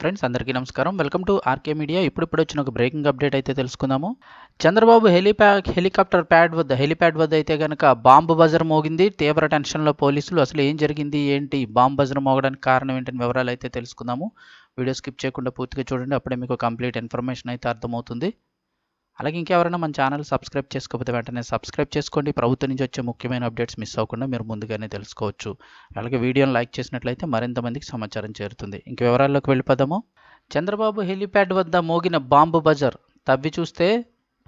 Friends అందరికీ నమస్కారం. Welcome to RK media. ఇప్పుడిప్పుడు వచ్చిన ఒక బ్రేకింగ్ అప్డేట్ అయితే తెలుసుకుందాము. చంద్రబాబు హెలిప్యా హెలికాప్టర్ ప్యాడ్ వద్ద హెలిప్యాడ్ వద్ద అయితే కనుక బాంబు బజర్ మోగింది. తీవ్ర టెన్షన్లో పోలీసులు. అసలు ఏం జరిగింది? ఏంటి? బాంబు బజర్ మోగడానికి కారణం ఏంటని వివరాలు అయితే తెలుసుకుందాము. వీడియో స్కిప్ చేయకుండా పూర్తిగా చూడండి. అప్పుడే మీకు కంప్లీట్ ఇన్ఫర్మేషన్ అయితే అర్థమవుతుంది. అలాగే ఇంకెవరైనా మన ఛానల్ సబ్స్క్రైబ్ చేసుకోకపోతే వెంటనే సబ్స్క్రైబ్ చేసుకోండి. ప్రభుత్వం నుంచి వచ్చే ముఖ్యమైన అప్డేట్స్ మిస్ అవ్వకుండా మీరు ముందుగానే తెలుసుకోవచ్చు. అలాగే వీడియోని లైక్ చేసినట్లయితే మరింత మందికి సమాచారం చేరుతుంది. ఇంక వివరాల్లోకి వెళ్ళిపోదాము. చంద్రబాబు హెలిప్యాడ్ వద్ద మోగిన బాంబు బజర్ తవ్వి చూస్తే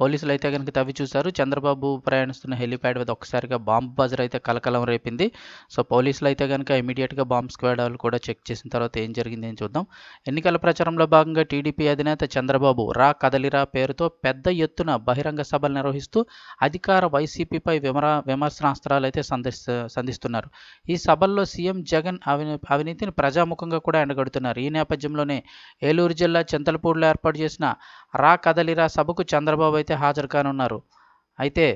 పోలీసులు అయితే కనుక తవ్వి చూశారు. చంద్రబాబు ప్రయాణిస్తున్న హెలిప్యాడ్ వద్ద ఒక్కసారిగా బాంబ్ బజర్ అయితే కలకలం రేపింది. సో పోలీసులు అయితే కనుక ఇమీడియట్గా బాంబ్ స్క్వాడ్ వాళ్ళు కూడా చెక్ చేసిన తర్వాత ఏం జరిగింది అని చూద్దాం. ఎన్నికల ప్రచారంలో భాగంగా టీడీపీ అధినేత చంద్రబాబు రా కదలిరా పేరుతో పెద్ద ఎత్తున బహిరంగ సభలు నిర్వహిస్తూ అధికార వైసీపీపై విమర విమర్శనాస్త్రాలు అయితే సంధిస్తు సంధిస్తున్నారు. ఈ సభల్లో సీఎం జగన్ అవినీ అవినీతిని ప్రజాముఖంగా కూడా ఎండగడుతున్నారు. ఈ నేపథ్యంలోనే ఏలూరు జిల్లా చింతలపూడిలో ఏర్పాటు చేసిన రా కదలిరా సభకు చంద్రబాబు అయితే హాజరు కానున్నారు అయితే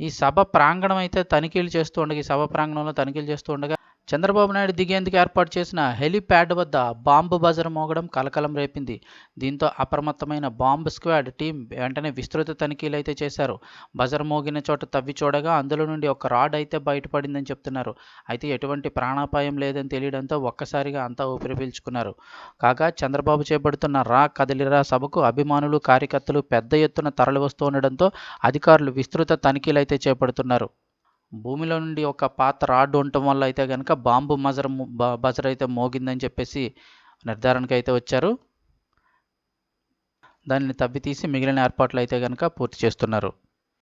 ఈ సభ ప్రాంగణం అయితే తనిఖీలు చేస్తూ ఉండగా ఈ సభ ప్రాంగణంలో తనిఖీలు చేస్తూ ఉండగా చంద్రబాబు నాయుడు దిగేందుకు ఏర్పాటు చేసిన హెలిప్యాడ్ వద్ద బాంబు బజర్ మోగడం కలకలం రేపింది. దీంతో అప్రమత్తమైన బాంబు స్క్వాడ్ టీం వెంటనే విస్తృత తనిఖీలు అయితే చేశారు. బజర్ మోగిన చోట తవ్వి చూడగా అందులో నుండి ఒక రాడ్ అయితే బయటపడిందని చెప్తున్నారు. అయితే ఎటువంటి ప్రాణాపాయం లేదని తెలియడంతో ఒక్కసారిగా అంతా ఊపిరి పీల్చుకున్నారు. కాగా చంద్రబాబు చేపడుతున్న రా కదిలిరా సభకు అభిమానులు కార్యకర్తలు పెద్ద ఎత్తున తరలివస్తూ ఉండడంతో అధికారులు విస్తృత తనిఖీలు అయితే చేపడుతున్నారు. భూమిలో నుండి ఒక పాత రాడ్ ఉండటం వల్ల అయితే కనుక బాంబు మజర్ బజర్ అయితే మోగిందని చెప్పేసి నిర్ధారణకు అయితే వచ్చారు. దానిని తవ్వి తీసి మిగిలిన ఏర్పాట్లు అయితే కనుక పూర్తి చేస్తున్నారు.